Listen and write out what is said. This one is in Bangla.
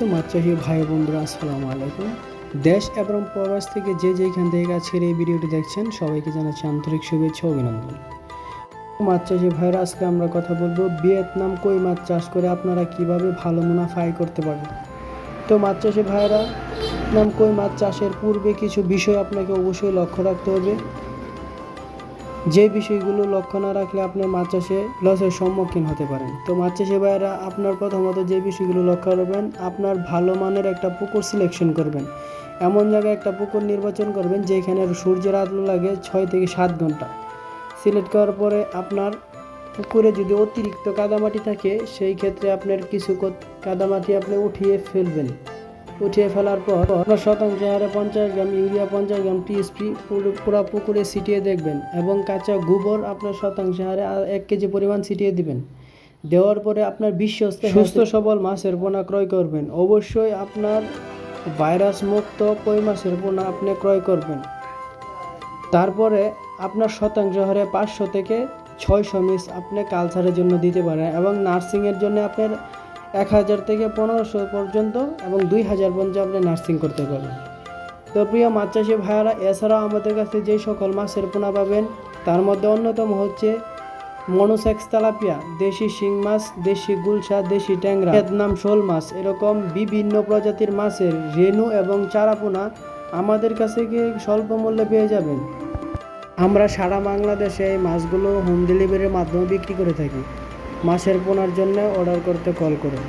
চাষি ভাই বন্ধুরা, আসসালামু আলাইকুম। দেশ এবং প্রবাস থেকে যে যেখান থেকে আজকের এই ভিডিওটি দেখছেন, সবাইকে জানাচ্ছি আন্তরিক শুভেচ্ছা অভিনন্দন। মাছ চাষি ভাইরা আজকে আমরা কথা বলব ভিয়েতনাম কই মাছ চাষ করে আপনারা কীভাবে ভালো মুনাফা আয় করতে পারেন তো মাছ চাষি ভাইরা নাম কই মাছ চাষের পূর্বে কিছু বিষয় আপনাকে অবশ্যই লক্ষ্য রাখতে হবে। যে বিষয়গুলো লক্ষ্য না রাখলে আপনি মাছ চাষে লসের সম্মুখীন হতে পারেন। তো মাছ চাষি ভাইয়েরা, আপনার প্রথমত যে বিষয়গুলো লক্ষ্য রাখবেন আপনার ভালো মানের একটা পুকুর সিলেকশন করবেন। এমন জায়গায় একটা পুকুর নির্বাচন করবেন যেখানে সূর্যের আলো লাগে ছয় থেকে সাত ঘণ্টা। সিলেক্ট করার পরে আপনার পুকুরে যদি অতিরিক্ত কাদামাটি থাকে, সেই ক্ষেত্রে আপনার কিছু কাদামাটি আপনি উঠিয়ে ফেলবেন। উঠিয়ে ফেলার পর আপনার শতাংশ হারে পঞ্চাশ গ্রাম ইউরিয়া পঞ্চাশ গ্রাম টিএসপি পুরো পুকুরে ছিটিয়ে দেখবেন এবং কাঁচা গোবর আপনার শতাংশ হারে এক কেজি পরিমাণ ছিটিয়ে দিবেন। দেওয়ার পরে আপনার বিশ্বস্ত সুস্থ সবল মাছের পোনা ক্রয় করবেন। অবশ্যই আপনার ভাইরাস মুক্ত কই মাছের পোনা আপনি ক্রয় করবেন। তারপরে আপনার শতাংশ হারে পাঁচশো থেকে ছয়শো মিস আপনি কালচারের জন্য দিতে পারেন এবং নার্সিংয়ের জন্য আপনার এক হাজার থেকে পনেরোশো পর্যন্ত এবং দুই হাজার পর্যন্ত আপনি নার্সিং করতে পারবেন তো প্রিয় মাছ চাষি ভাইয়ারা, এছাড়াও আমাদের কাছে যে সকল মাছের পোনা পাবেন, তার মধ্যে অন্যতম হচ্ছে মনোসেক্স তেলাপিয়া, দেশি শিং মাছ, দেশি গুলশা, দেশি ট্যাংরা, ভিয়েতনাম শোল মাছ, এরকম বিভিন্ন প্রজাতির মাছের রেণু এবং চারাপোনা আমাদের কাছে গিয়ে স্বল্প মূল্যে পেয়ে যাবেন? আমরা সারা বাংলাদেশে এই মাছগুলো হোম ডেলিভারির মাধ্যমে বিক্রি করে থাকি। মাছের পোনার জন্য অর্ডার করতে কল করুন